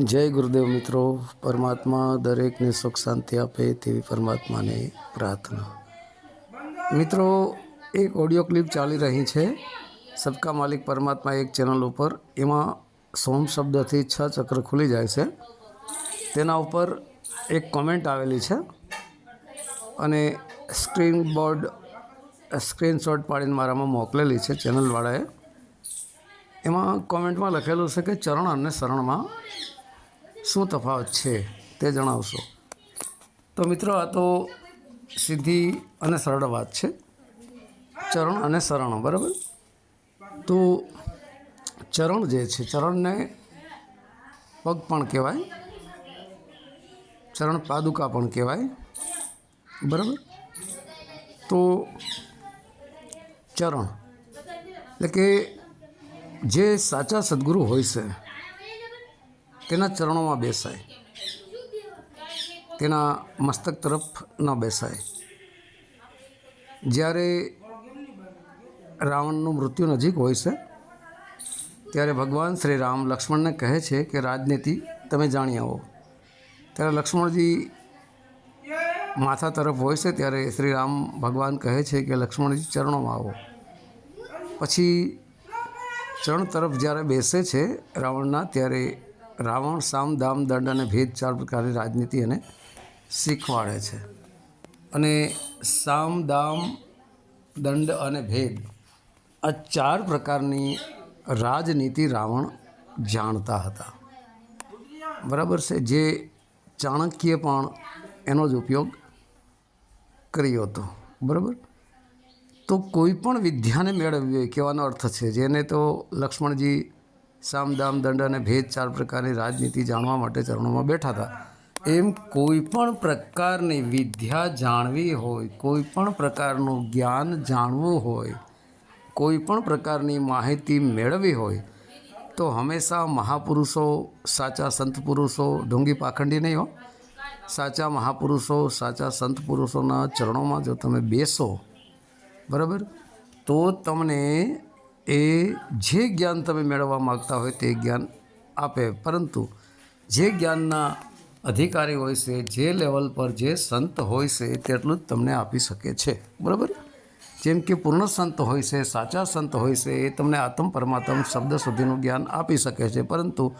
જય ગુરુદેવ મિત્રો, પરમાત્મા દરેકને સુખ શાંતિ આપે તેવી પરમાત્માને પ્રાર્થના. મિત્રો, એક ઓડિયો ક્લિપ ચાલી રહી છે. સબકા માલિક પરમાત્મા એક ચેનલ ઉપર. એમાં સોમ શબ્દથી છ ચક્ર ખુલી જાય છે. તેના ઉપર એક કોમેન્ટ આવેલી છે અને સ્ક્રીન બોર્ડ સ્ક્રીનશોટ પાડીને મારામાં મોકલેલી છે ચેનલવાળાએ એમાં કોમેન્ટમાં લખેલું છે કે ચરણ અને શરણમાં શું તફાવત છે તે જણાવશો? તો મિત્રો, આ તો સીધી અને સરળ વાત છે. ચરણ અને શરણ, બરાબર? તો ચરણ જે છે, ચરણને પગ પણ કહેવાય, ચરણ પાદુકા પણ કહેવાય, બરાબર? તો ચરણ, એટલે કે જે સાચા સદગુરુ હોય છે તેના ચરણોમાં બેસાય. તેના મસ્તક તરફ ન બેસાય. જ્યારે રાવણનું મૃત્યુ નજીક હોય છે, ત્યારે ભગવાન શ્રી રામ લક્ષ્મણને કહે છે કે, રાજનીતિ, તમે જાણી આવો. ત્યારે લક્ષ્મણજી માથા તરફ હોય છે, ત્યારે શ્રી રામ ભગવાન કહે છે કે, લક્ષ્મણજી, ચરણોમાં આવો. પછી ચરણ તરફ જ્યારે બેસે છે રાવણના, ત્યારે રાવણ, સામ, દામ, દંડ અને ભેદ ચાર પ્રકારની રાજનીતિ એને શીખવાડે છે. અને સામ, દામ, દંડ અને ભેદ આ ચાર પ્રકારની રાજનીતિ રાવણ જાણતા હતા. બરાબર છે? જે ચાણક્યે પણ એનો જ ઉપયોગ કર્યો હતો. બરાબર? તો કોઈ પણ વિદ્યાને મેળવવી હોય, કહેવાનો અર્થ છે, જેને તો લક્ષ્મણજી સામ, દામ, દંડ અને ભેદ ચાર પ્રકારની રાજનીતિ જાણવા માટે ચરણોમાં બેઠા હતા. એમ કોઈ પણ પ્રકારની વિદ્યા જાણવી હોય, કોઈ પણ પ્રકારનું જ્ઞાન જાણવું હોય, કોઈ પણ પ્રકારની માહિતી મેળવવી હોય, તો હંમેશા મહાપુરુષો, સાચા સંત પુરુષો, ઢોંગી પાખંડી નહીં હો. સાચા મહાપુરુષો, સાચા સંત પુરુષોના ચરણોમાં જો તમે બેસો, બરાબર, તો તમને એ જે જ્ઞાન તમે મેળવવા માગતા હોય તે જ્ઞાન આપે. પરંતુ જે જ્ઞાનના અધિકારી હોય છે, જે લેવલ પર જે સંત હોય છે, તેટલું જ તમને આપી શકે છે. બરાબર? જેમ કે પૂર્ણ સંત હોય છે, સાચા સંત હોય છે, એ તમને આત્મ પરમાત્મ શબ્દ સુધીનું જ્ઞાન આપી શકે છે. પરંતુ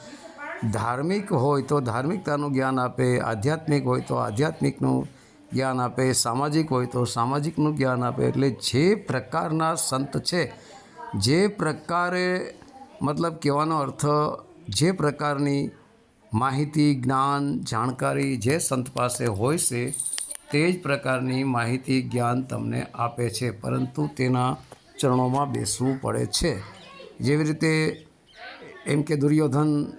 ધાર્મિક હોય તો ધાર્મિકતાનું જ્ઞાન આપે, આધ્યાત્મિક હોય તો આધ્યાત્મિકનું જ્ઞાન આપે, સામાજિક હોય તો સામાજિકનું જ્ઞાન આપે. એટલે જે પ્રકારના સંત છે જે પ્રકારે, મતલબ કહેવાનો અર્થ, જે પ્રકારની માહિતી, જ્ઞાન, જાણકારી જે સંત પાસે હોય છે, તે જ પ્રકારની માહિતી, જ્ઞાન તમને આપે છે. પરંતુ તેના ચરણોમાં બેસવું પડે છે. જેવી રીતે એમ કે દુર્યોધન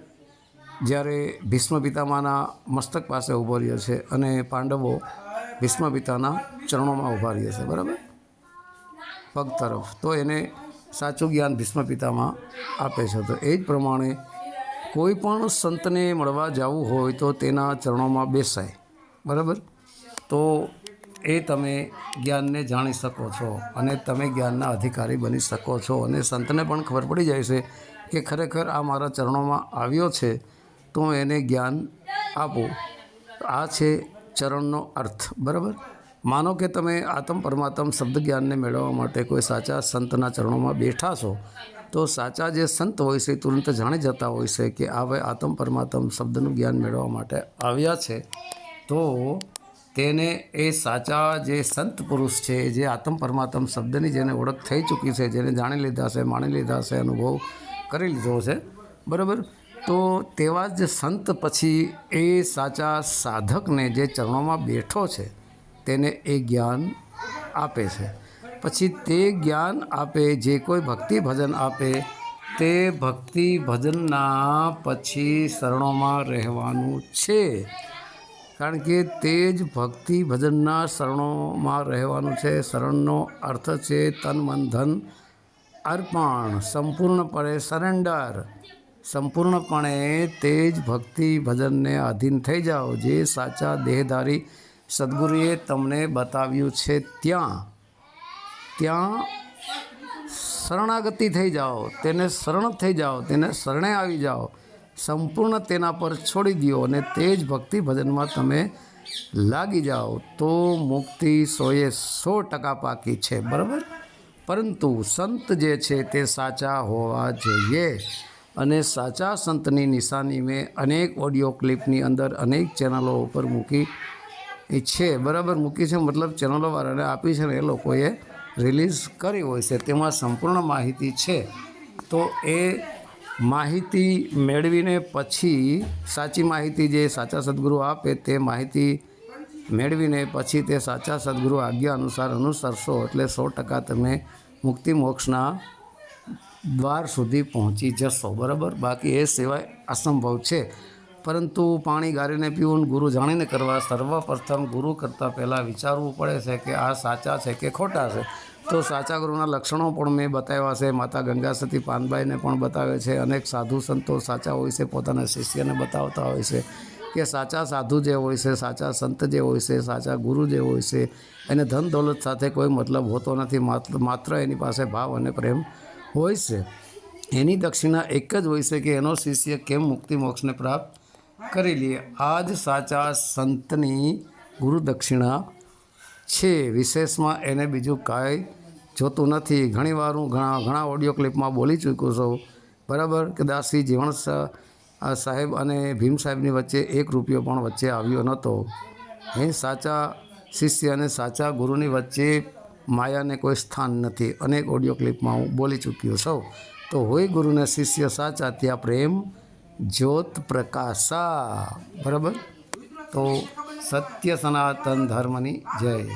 જ્યારે ભીષ્મ પિતામાના મસ્તક પાસે ઊભો રહ્યો છે અને પાંડવો ભીષ્મ પિતાના ચરણોમાં ઊભા રહ્યા છે, બરાબર? પગ તરફ. તો એને સાચું જ્ઞાન ભીષ્મ પિતામાં આપે છે. તો એ જ પ્રમાણે કોઈ પણ સંતને મળવા જવું હોય તો તેના ચરણોમાં બેસાય. બરાબર? તો એ તમે જ્ઞાનને જાણી શકો છો અને તમે જ્ઞાનના અધિકારી બની શકો છો. અને સંતને પણ ખબર પડી જાય છે કે ખરેખર આ મારા ચરણોમાં આવ્યો છે, તો એને જ્ઞાન આપું. આ છે ચરણનો અર્થ. બરાબર? માનો કે તમે આત્મ પરમાત્મ શબ્દ જ્ઞાનને મેળવવા માટે કોઈ સાચા સંતના ચરણોમાં બેઠા છો, તો સાચા જે સંત હોય છે તુરંત જાણી જતા હોય છે કે આ ભાઈ આત્મ પરમાત્મ શબ્દનું જ્ઞાન મેળવવા માટે આવ્યા છે. તો તેને એ સાચા જે સંત પુરુષ છે જે આત્મ પરમાત્મ શબ્દની જેને ઓળખ થઈ ચૂકી છે, જેને જાણી લીધા છે, માણી લીધા છે, અનુભવ કરી લીધો છે, બરાબર? તો તેવા જ સંત પછી એ સાચા સાધકને જે ચરણોમાં બેઠો છે તેને એ જ્ઞાન આપે છે. પછી તે જ્ઞાન આપે, જે કોઈ ભક્તિ ભજન આપે, તે ભક્તિ ભજનના પછી શરણોમાં રહેવાનું છે. કારણ કે તે જ ભક્તિ ભજનના શરણોમાં રહેવાનું છે. શરણનો અર્થ છે તન, મન, ધન, અર્પણ, સંપૂર્ણપણે સરેન્ડર. સંપૂર્ણપણે તે જ ભક્તિ ભજનને આધીન થઈ જાઓ, જે સાચા દેહધારી સદગુરુએ તમને બતાવ્યું છે ત્યાં. ત્યાં શરણાગતિ થઈ જાઓ, તેને શરણ થઈ જાઓ, તેને શરણે આવી જાઓ. સંપૂર્ણ તેના પર છોડી દો અને તે જ ભક્તિ ભજનમાં તમે લાગી જાઓ. તો મુક્તિ સોએ સો ટકા પાકી છે, બરાબર? પરંતુ સંત જે છે તે સાચા હોવા જોઈએ. અને સાચા સંતની નિશાની મેં અનેક ઓડિયો ક્લિપની અંદર અનેક ચેનલો ઉપર મૂકી એ છે, બરાબર, મૂકી છે, મતલબ ચેનલોવાળાને આપી છે ને એ લોકોએ રિલીઝ કરી હોય છે, તેમાં સંપૂર્ણ માહિતી છે. તો એ માહિતી મેળવીને પછી, સાચી માહિતી જે સાચા સદગુરુ આપે તે માહિતી મેળવીને પછી તે સાચા સદગુરુ આજ્ઞા અનુસાર અનુસરશો, એટલે સો ટકા તમે મુક્તિ મોક્ષના દ્વાર સુધી પહોંચી જશો, બરાબર? બાકી એ સિવાય અસંભવ છે. પરંતુ પાણી ગાળીને પીવું ગુરુ જાણીને કરવા સર્વપ્રથમ ગુરુ કરતાં પહેલાં વિચારવું પડે છે કે આ સાચા છે કે ખોટા છે? તો સાચા ગુરુના લક્ષણો પણ મેં બતાવ્યા છે. માતા ગંગા સતી પાનબાઈને પણ બતાવે છે. અનેક સાધુ સંતો સાચા હોય છે, પોતાના શિષ્યને બતાવતા હોય છે કે સાચા સાધુ જે હોય છે, સાચા સંત જે હોય છે, સાચા ગુરુ જે હોય છે, એને ધન દોલત સાથે કોઈ મતલબ હોતો નથી. માત્ર માત્ર એની પાસે ભાવ અને પ્રેમ હોય છે. એની દક્ષિણા એક જ હોય છે કે એનો શિષ્ય કેમ મુક્તિ મોક્ષને પ્રાપ્ત કરી લઈએ આ જ સાચા સંતની ગુરુદક્ષિણા છે. વિશેષમાં એને બીજું કાંઈ જોતું નથી. ઘણીવાર હું ઘણા ઘણા ઓડિયો ક્લિપમાં બોલી ચૂક્યો છું. બરાબર? કે દાસી જીવણ સાહેબ અને ભીમ સાહેબની વચ્ચે એક રૂપિયો પણ વચ્ચે આવ્યો નહોતો. એ સાચા શિષ્ય અને સાચા ગુરુની વચ્ચે માયાને કોઈ સ્થાન નથી. અનેક ઓડિયો ક્લિપમાં હું બોલી ચૂક્યો છું. તો હોય ગુરુને શિષ્ય સાચા, ત્યાં પ્રેમ જ્યોત પ્રકાશા. બરાબર? તો સત્ય સનાતન ધર્મની જય.